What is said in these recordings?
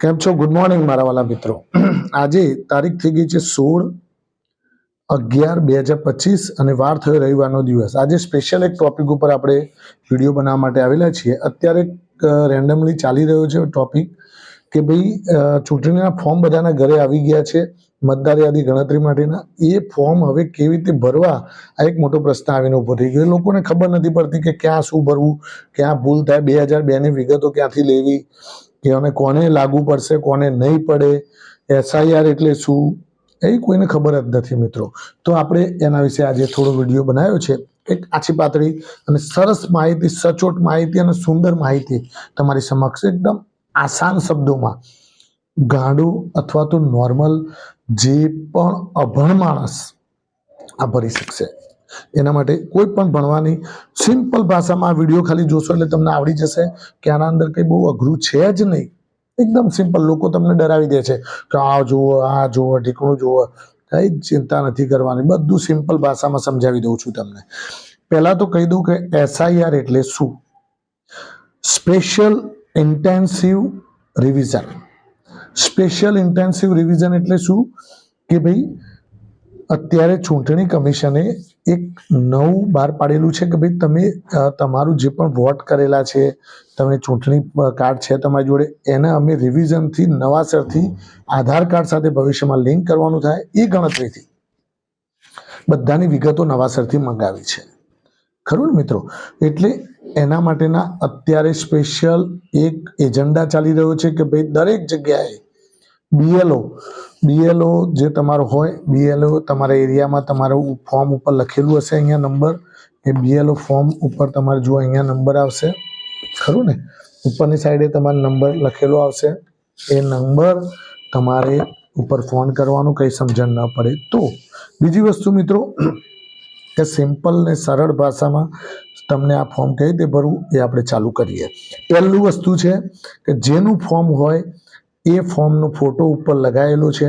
કેમ છો? Good morning મારા વાલા મિત્રો. આજે તારીખ થઈ ગઈ છે સોળ અગિયાર બે હજાર પચીસ અને વાર થયો રવિવારનો દિવસ. આજે સ્પેશિયલ એક ટોપિક ઉપર આપણે વીડિયો બનાવવા માટે આવેલા છીએ. અત્યારે રેન્ડમલી ચાલી રહ્યો છે ટોપિક કે ભાઈ ચૂંટણીના ફોર્મ બધાના ઘરે આવી ગયા છે મતદાર યાદી ગણતરી માટેના. એ ફોર્મ હવે કેવી રીતે ભરવા? આ એક મોટો પ્રશ્ન આવીને ઊભો થઈ ગયો. લોકોને ખબર નથી પડતી કે ક્યાં શું ભરવું, ક્યાં ભૂલ થાય. બે હજાર બેની વિગતો ક્યાંથી લેવી? કે અને કોને લાગુ પડશે, કોને નહીં પડે એસઆઈઆર એટલે શું? એ કોઈને ખબર જ નથી મિત્રો. તો આપણે એના વિશે આજે થોડો વીડિયો બનાવ્યો છે. એક આછી પાતળી અને સરસ માહિતી, સચોટ માહિતી અને સુંદર માહિતી તમારી સમક્ષ એકદમ આસાન શબ્દોમાં. ગાંડું અથવા તો નોર્મલ જે પણ અભણ માણસ આ ભરી શકશે. એના માટે કોઈ પણ ભણવાની સિમ્પલ ભાષામાં આ વીડિયો ખાલી જોશો એટલે તમને આવડી જશે કે આના અંદર કંઈ બહુ અઘરું છે જ નહીં. એકદમ સિમ્પલ લોકો તમને ડરાવી દે છે કે આ જુઓ આ જુઓ, ઢીકણું જુઓ. કંઈ ચિંતા નથી કરવાની. બધું સિમ્પલ ભાષામાં સમજાવી દઉં છું તમને. પહેલાં તો કહી દઉં કે એસઆઈઆર એટલે શું? Special intensive revision special intensive revision એટલે શું? કે ભાઈ, અત્યારે ચૂંટણી કમિશને એક નવું બહાર પાડેલું છે કે ભાઈ તમે તમારું જે પણ વોટ કરેલા છે, તમે ચૂંટણી કાર્ડ છે તમારી જોડે, એને અમે રિવિઝનથી નવાસરથી આધાર કાર્ડ સાથે ભવિષ્યમાં લિંક કરવાનું થાય એ ગણતરીથી. બધાની વિગતો નવાસરથી મંગાવી છે. ખરું ને મિત્રો? એટલે એના માટેના અત્યારે સ્પેશિયલ એક એજન્ડા ચાલી રહ્યો છે કે ભાઈ દરેક જગ્યાએ બીએલઓ બીએલઓ જે તમારો હોય બીએલઓ તમારા એરિયામાં તમારું ફોર્મ ઉપર લખેલું હશે અહીંયા નંબર એ બીએલઓ ફોર્મ ઉપર તમારે જો અહીંયા નંબર આવશે, ખરું ને? ઉપરની સાઈડે તમારો નંબર લખેલો આવશે. એ નંબર તમારે ઉપર ફોન કરવાનું, કંઈ સમજણ ન પડે તો. બીજી વસ્તુ મિત્રો, કે સિમ્પલ ને સરળ ભાષામાં તમને આ ફોર્મ કઈ રીતે ભરવું એ આપણે ચાલુ કરીએ. પહેલું વસ્તુ છે કે જેનું ફોર્મ હોય એ ફોર્મનો ફોટો ઉપર લગાવેલો છે.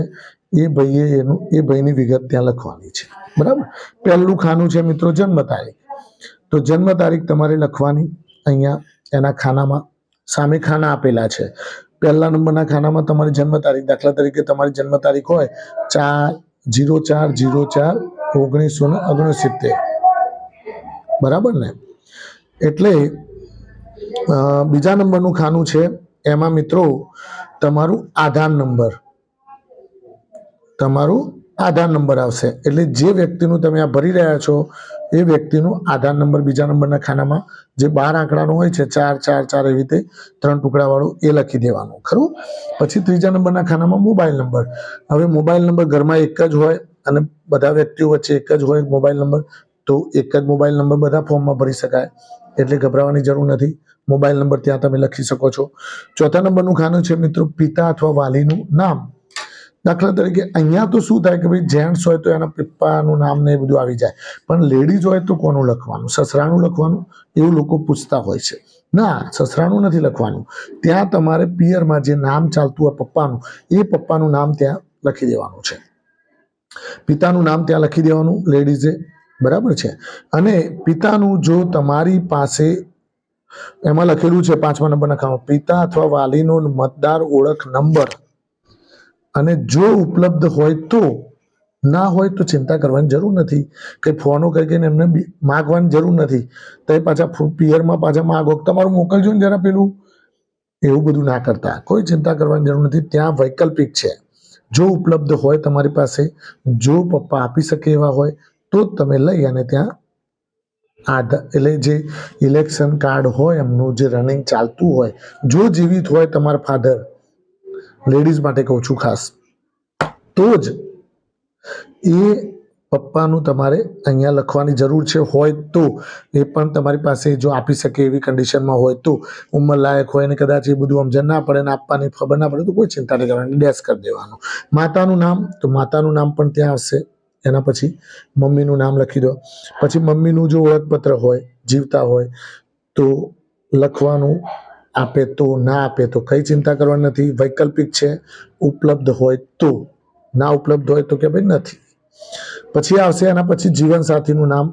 એ ભાઈએ એનું, એ ભાઈની વિગત ત્યાં લખવાની છે. બરાબર? પહેલું ખાનું છે મિત્રો જન્મ તારીખ. તો જન્મ તારીખ તમારે લખવાની. અહીંયા એના ખાનામાં સામે ખાના આપેલા છે. પહેલા નંબરના ખાનામાં તમારી જન્મ તારીખ, દાખલા તરીકે તમારી જન્મ તારીખ હોય ચાર, જીરો ચાર જીરો ચાર, ઓગણીસો ને ઓગણસિત્તેર. બરાબર ને? એટલે બીજા નંબરનું ખાનું છે. એમાં મિત્રો તમારું આધાર નંબર. તમારું આધાર નંબર આવશે. એટલે જે વ્યક્તિનું તમે આ ભરી રહ્યા છો, એ વ્યક્તિનું આધાર નંબર બીજા નંબરના ખાનામાં જે બાર આંકડાનો હોય છે, ચાર ચાર ચાર એવી રીતે ત્રણ ટુકડાવાળું એ લખી દેવાનું. ખરું? પછી ત્રીજા નંબરના ખાનામાં મોબાઈલ નંબર. હવે મોબાઈલ નંબર ઘરમાં એક જ હોય અને બધા વ્યક્તિઓ વચ્ચે એક જ હોય મોબાઈલ નંબર, તો એક જ મોબાઈલ નંબર બધા ફોર્મમાં ભરી શકાય. એટલે ગભરાવાની જરૂર નથી. મોબાઈલ નંબર ત્યાં તમે લખી શકો છો. ચોથા નંબરનું ખાનું છે મિત્રો, પિતા અથવા વાલીનું નામ. દાખલા તરીકે અહીંયા તો શું થાય કે ભાઈ જેન્ટ્સ હોય તો એના પપ્પાનું નામ ને એ બધું આવી જાય. પણ લેડીઝ હોય તો કોનું લખવાનું? સસરાનું લખવાનું? એવું લોકો પૂછતા હોય છે. ના, સસરાનું નથી લખવાનું. ત્યાં તમારે પિયરમાં જે નામ ચાલતું હોય પપ્પાનું, એ પપ્પાનું નામ ત્યાં લખી દેવાનું છે. પિતાનું નામ ત્યાં લખી દેવાનું, લેડીઝે. બરાબર છે. અને પિતાનું જો તમારી પાસે એમાં લખેલું છે પાંચમા નંબરના ખામાં, પિતા અથવા વાલીનો મતદાર ઓળખ નંબર અને જો ઉપલબ્ધ હોય તો, ના હોય તો ચિંતા કરવાની જરૂર નથી કે ફોનો કરી કરીને એમને માગવાની જરૂર નથી. તો પાછા પિયરમાં પાછા માગો તમારું મોકલજો ને જરા પેલું. એવું બધું ના કરતા. કોઈ ચિંતા કરવાની જરૂર નથી. ત્યાં વૈકલ્પિક છે. જો ઉપલબ્ધ હોય તમારી પાસે, જો પપ્પા આપી શકે એવા હોય તો જ તમે લઈ અને ત્યાં આધાર એટલે જે ઇલેક્શન કાર્ડ હોય, એમનું જે રનિંગ ચાલતું હોય, જો જીવિત હોય તમારા ફાધર લેડીઝ માટે કહું છું ખાસ, તો જ એ પપ્પાનું તમારે અહીંયા લખવાની જરૂર છે. હોય તો એ પણ તમારી પાસે જો આપી શકે એવી કન્ડિશનમાં હોય તો ઉંમર લાયક હોય ને કદાચ એ બધું સમજણ ના પડે ને આપવાની ખબર ના પડે તો કોઈ ચિંતા નહીં કરવાની ડેશ કરી દેવાનું. માતાનું નામ, તો માતાનું નામ પણ ત્યાં આવશે એના પછી મમ્મીનું નામ લખી દો. પછી મમ્મીનું જો ઓળખપત્ર હોય, જીવતા હોય, તો લખવાનું આપે તો ના આપે તો કઈ ચિંતા કરવાની નથી. વૈકલ્પિક છે, ઉપલબ્ધ હોય તો. ના ઉપલબ્ધ હોય તો કે ભાઈ નથી. પછી આવશે એના પછી જીવનસાથીનું નામ.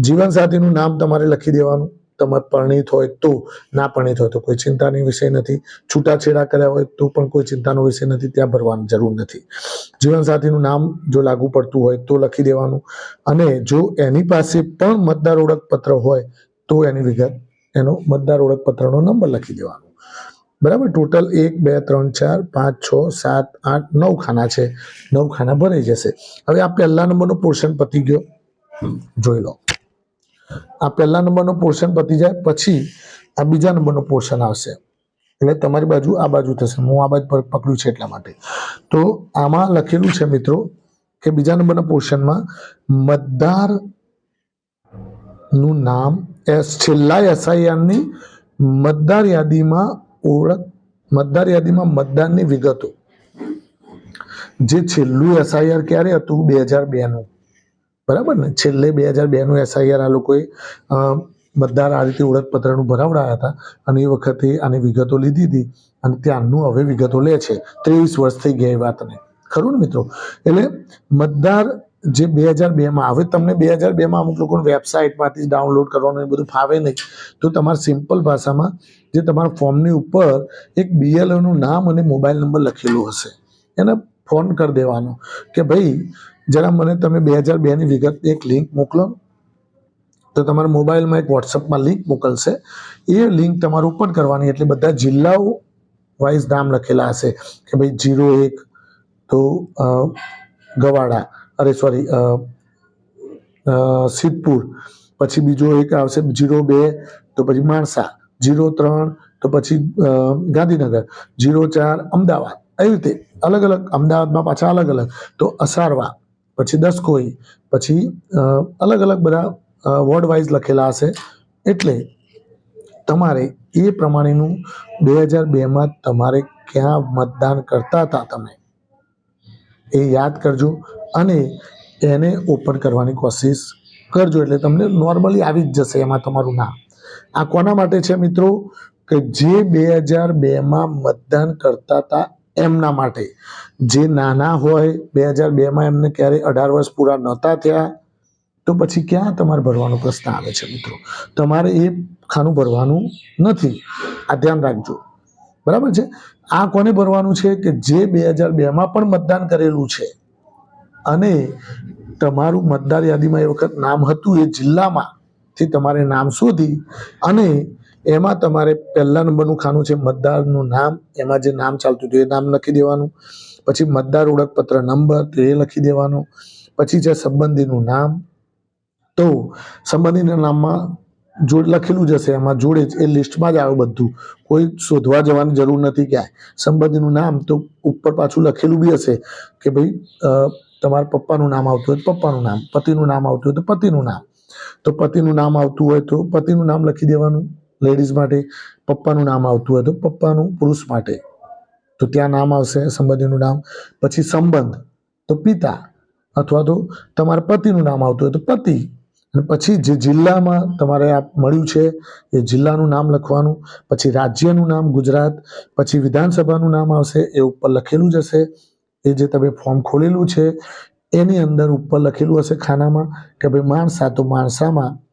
જીવનસાથીનું નામ તમારે લખી દેવાનું. તમે પરણિત હોય તો ના પરણિત હોય તો કોઈ ચિંતાની વિષય નથી. છૂટાછેડા કર્યા હોય તો પણ કોઈ ચિંતાનો વિષય નથી. ત્યાં ભરવાની જરૂર નથી. જીવનસાથીનું નામ જો લાગુ પડતું હોય તો લખી દેવાનું. અને જો એની પાસે પણ મતદાર ઓળખપત્ર હોય તો એની વિગત એનો મતદાર ઓળખપત્રનો નંબર લખી દેવાનો. બરાબર? ટોટલ એક, બે, ત્રણ, ચાર, પાંચ, છ, સાત, આઠ, નવ ખાના છે. નવ ખાના ભરાઈ જશે. હવે આ પહેલા નંબરનો પોર્શન પતી ગયો. જોઈ લો. આ પહેલા નંબરનું પોર્શન પતી જાય, પછી આ બીજા નંબરનું પોર્શન આવશે. એટલે તમારી બાજુ, આ બાજુ થશે. હું આ બાજુ પકડ્યું છે એટલા માટે. તો આમાં લખેલું છે મિત્રો કે બીજા નંબરના પોર્શનમાં મતદારનું નામ એસ, છેલ્લા એસઆઈઆરની મતદાર યાદીમાં ઓળખ, મતદાર યાદીમાં મતદારની વિગતો. જે છેલ્લું એસઆઈઆર ક્યારે હતું? બે હજાર બેનું. બરાબર ને? છેલ્લે બે હજાર બેનું એસઆઈઆર આ લોકોએ મતદાર આ રીતે ઓળખપત્રનું ભરાવડાયા હતા અને એ વખતે આની વિગતો લીધી હતી અને ત્યાંનું હવે વિગતો લે છે. ત્રેવીસ વર્ષ થઈ ગયા એ વાતને. ખરું ને મિત્રો? એટલે મતદાર જે બે હજાર બેમાં હવે તમને બે હજાર બેમાં અમુક લોકોને વેબસાઇટમાંથી ડાઉનલોડ કરવાનું એ બધું ફાવે નહીં. તો તમારે સિમ્પલ ભાષામાં જે તમારા ફોર્મની ઉપર એક બીએલઓનું નામ અને મોબાઈલ નંબર લખેલું હશે. એને ફોન કરી દેવાનો કે ભાઈ જરા મને તમે બે હજાર બેની વિગત એક લિંક મોકલો. તો તમારા મોબાઈલમાં એક વોટ્સઅપમાં લિંક મોકલશે. એ લિંક તમારે ઓપન કરવાની એટલે બધા જિલ્લાઓ વાઇઝ નામ લખેલા હશે. કે ભાઈ જીરો એક તો ગવાડા, અરે સોરી સિદ્ધપુર. પછી બીજો એક આવશે જીરો બે, તો પછી માણસા. જીરો ત્રણ, તો પછી ગાંધીનગર. જીરો ચાર, અમદાવાદ. એવી રીતે અલગ અલગ અમદાવાદમાં પાછા અલગ અલગ. તો અસારવા. પછી દસકોઈ, પછી અલગ અલગ બધા વોર્ડ વાઇઝ લખેલા હશે. એટલે તમારે એ પ્રમાણેનું બે હજાર બેમાં તમારે ક્યાં મતદાન કરતા હતા તમે? એ યાદ કરજો અને એને ઓપન કરવાની કોશિશ કરજો. એટલે તમને નોર્મલી આવી જ જશે એમાં તમારું નામ. આ કોના માટે છે મિત્રો? કે જે બે હજાર બેમાં મતદાન કરતા હતા એમના માટે. જે નાના હોય, બે હજાર બેમાં એમને ક્યારેય અઢાર વર્ષ પૂરા નહોતા થયા, તો પછી ક્યાં તમારે ભરવાનો પ્રશ્ન આવે છે મિત્રો? તમારે એ ખાનું ભરવાનું નથી. આ ધ્યાન રાખજો. બરાબર છે? આ કોને ભરવાનું છે કે જે બે હજાર બેમાં પણ મતદાન કરેલું છે અને તમારું મતદાર યાદીમાં એ વખત નામ હતું એ જિલ્લામાંથી તમારે નામ શોધી અને એમાં તમારે પહેલા નંબરનું ખાનું છે મતદારનું નામ. એમાં જે નામ ચાલતું હતું એ નામ લખી દેવાનું. પછી મતદાર ઓળખપત્ર નંબર, તે લખી દેવાનો. પછી છે સંબંધીનું નામ. તો સંબંધીના નામમાં જોડ લખેલું જ હશે, એમાં જોડે જ, એ લિસ્ટમાં જ આવે બધું. કોઈ શોધવા જવાની જરૂર નથી ક્યાંય. સંબંધીનું નામ તો ઉપર પાછું લખેલું બી હશે કે ભાઈ તમારા પપ્પાનું નામ આવતું હોય તો પપ્પાનું નામ, પતિનું નામ આવતું હોય તો પતિનું નામ. તો પતિનું નામ આવતું હોય તો પતિનું નામ લખી દેવાનું. લેડીઝ માટે પપ્પાનું નામ આવતું હોય તો પપ્પાનું પુરુષ માટે. તો ત્યાં નામ આવશે, સંબંધીનું નામ. પછી સંબંધ, તો પિતા, અથવા તો તમારા પતિનું નામ આવતું હોય તો પતિ. અને પછી જે જિલ્લામાં તમારે આ મળ્યું છે, એ જિલ્લાનું નામ લખવાનું. પછી રાજ્યનું નામ, ગુજરાત. પછી વિધાનસભાનું નામ આવશે, એ ઉપર લખેલું જ હશે. એ જે તમે ફોર્મ ખોલેલું છે, એની અંદર ઉપર લખેલું હશે ખાનામાં કે ભાઈ માણસા તો માણસામાં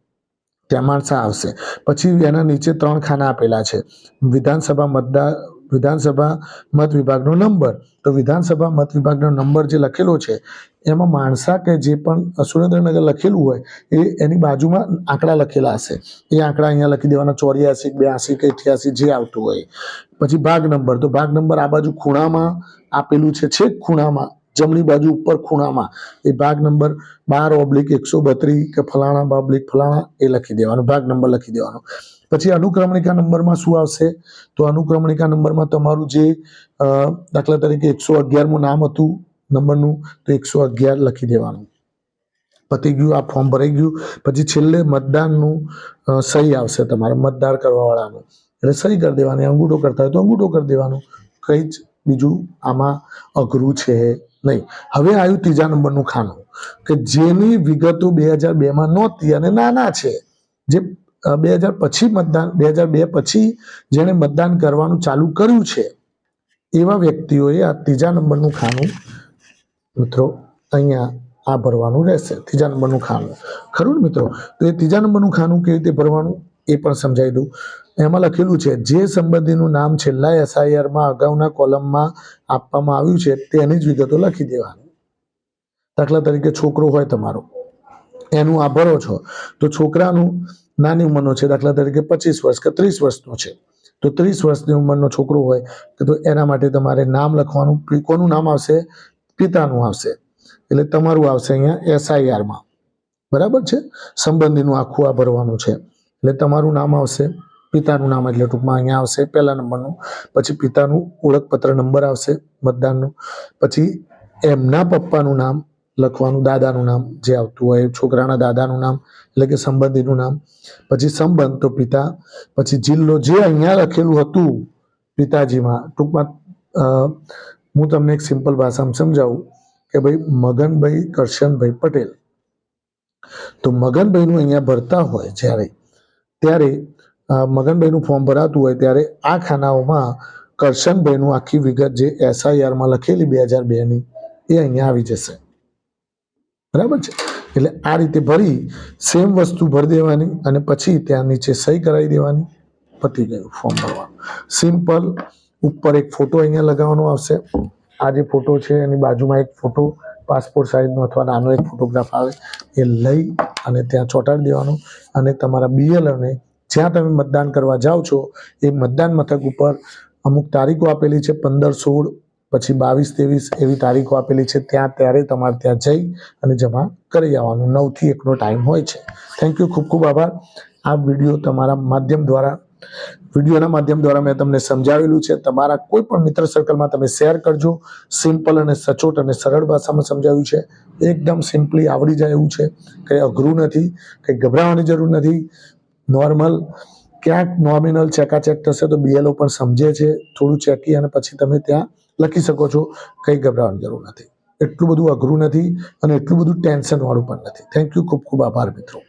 ત્યાં માણસા આવશે. પછી એના નીચે ત્રણ ખાના આપેલા છે. વિધાનસભા મતદાર વિધાનસભા મત વિભાગનો નંબર. તો વિધાનસભા મત વિભાગનો નંબર જે લખેલો છે, એમાં માણસા કે જે પણ સુરેન્દ્રનગર લખેલું હોય, એ એની બાજુમાં આંકડા લખેલા હશે. એ આંકડા અહીંયા લખી દેવાના, ચોર્યાસી, બ્યાસી કે અઠ્યાસી જે આવતું હોય. પછી ભાગ નંબર. તો ભાગ નંબર આ બાજુ ખૂણામાં આપેલું છેક ખૂણામાં. જમણી બાજુ ઉપર ખૂણામાં. એ ભાગ નંબર બાર ઓબ્લિક એકસો બત્રીસ કે ફલાણા ઓબ્લિક ફલાણા એ લખી દેવાનો, ભાગ નંબર લખી દેવાનો. પછી અનુક્રમણિકા નંબરમાં શું આવશે? તો અનુક્રમણિકા નંબરમાં તમારું જે દાખલા તરીકે એકસો અગિયારમું નામ હતું નંબરનું, તો એકસો અગિયાર લખી દેવાનું. પતી ગયું, આ ફોર્મ ભરાઈ ગયું. પછી છેલ્લે મતદાનનું સહી આવશે તમારે, મતદાર કરવાવાળાનું. એટલે સહી કરી દેવાની, અંગૂઠો કરતા હોય તો અંગૂઠો કરી દેવાનું. કંઈ જ બીજું આમાં અઘરું છે. નહીં. હવે આવ્યું ત્રીજા નંબરનું ખાનું, કે જેની વિગતો બે હજાર બેમાં નહોતી અને નાના છે. જે બે હજાર પછી મતદાન, બે હજાર બે પછી જેણે મતદાન કરવાનું ચાલુ કર્યું છે. એવા વ્યક્તિઓએ આ ત્રીજા નંબરનું ખાનું, મિત્રો, અહીંયા આ ભરવાનું રહેશે. ત્રીજા નંબરનું ખાનું. ખરું મિત્રો? તો એ ત્રીજા નંબરનું ખાનું કેવી રીતે ભરવાનું? એ પણ સમજાવી દઉં. એમાં લખેલું છે, જે સંબંધીનું નામ છેલ્લા એસઆઈઆરમાં અગાઉના કોલમમાં આપવામાં આવ્યું છે, તેની જ વિગતો લખી દેવાની. દાખલા તરીકે, છોકરો હોય તમારો, એનું આ ભરો છો તો છોકરાનું નાની ઉંમરનો છે, દાખલા તરીકે, પચીસ વર્ષ કે ત્રીસ વર્ષનો છે. તો ત્રીસ વર્ષની ઉંમરનો છોકરો હોય તો એના માટે તમારે નામ લખવાનું કોનું નામ આવશે? પિતાનું આવશે. એટલે તમારું આવશે અહીંયા એસઆઈઆરમાં બરાબર છે? સંબંધીનું આખું આ ભરવાનું છે. એટલે તમારું નામ આવશે, પિતાનું નામ એટલે ટૂંકમાં અહીંયા આવશે પહેલા નંબરનું, પછી પિતાનું ઓળખપત્ર નંબર આવશે મતદાનનું, પછી એમના પપ્પાનું નામ લખવાનું, દાદાનું નામ જે આવતું હોય, છોકરાના દાદાનું નામ એટલે કે સંબંધીનું નામ, પછી સંબંધ તો પિતા, પછી જિલ્લો જે અહીંયા લખેલું હતું પિતાજીમાં, ટૂંકમાં હું તમને એક સિમ્પલ ભાષામાં સમજાવું કે ભાઈ મગનભાઈ કરશનભાઈ પટેલ. તો મગનભાઈનું અહીંયા ભરતા હોય જ્યારે ત્યારે મગનભાઈનું ફોર્મ ભરાતું હોય ત્યારે આ ખાનાઓમાં કરશનભાઈનું આખી વિગત જે એસઆઈઆરમાં લખેલી બે હજાર બેની, એ અહીંયા આવી જશે. બરાબર છે? એટલે આ રીતે ભરી સેમ વસ્તુ ભરી દેવાની અને પછી ત્યાં નીચે સહી કરાવી દેવાની, પતી ગયું ફોર્મ ભરવાનું સિમ્પલ ઉપર એક ફોટો અહીંયા લગાવવાનો આવશે. આ જે ફોટો છે, એની બાજુમાં એક ફોટો પાસપોર્ટ સાઇઝનો અથવા નાનો એક ફોટોગ્રાફ આવે, એ લઈ અને ત્યાં ચોંટાડી દેવાનો. અને તમારા બીએલઓને જ્યાં તમે મતદાન કરવા જાઓ છો, એ મતદાન મથક ઉપર અમુક તારીખો આપેલી છે, પંદર, સોળ, પછી બાવીસ, ત્રેવીસ એવી તારીખો આપેલી છે, ત્યાં ત્યારે તમારે ત્યાં જઈ અને જમા કરી આવવાનું. નવથી એકનો ટાઈમ હોય છે. થેન્ક યુ ખૂબ ખૂબ આભાર. આ વીડિયો તમારા માધ્યમ દ્વારા વિડીયોના માધ્યમ દ્વારા મેં તમને સમજાવેલું છે. તમારા કોઈ પણ મિત્ર સર્કલમાં તમે શેર કરજો. સિમ્પલ અને સચોટ અને સરળ ભાષામાં સમજાવ્યું છે. એકદમ સિમ્પલી આવડી જાય એવું છે. કંઈ અઘરું નથી, કંઈ ગભરાવાની જરૂર નથી. નોર્મલ, ક્યાંક નોમિનલ ચેકાચેક થશે તો બીએલઓ પણ સમજે છે. થોડું ચેકી અને પછી તમે ત્યાં લખી શકો છો. કંઈ ગભરાવાની જરૂર નથી. એટલું બધું અઘરું નથી અને એટલું બધું ટેન્શન વાળું પણ નથી. થેન્ક યુ ખૂબ ખૂબ આભાર મિત્રો.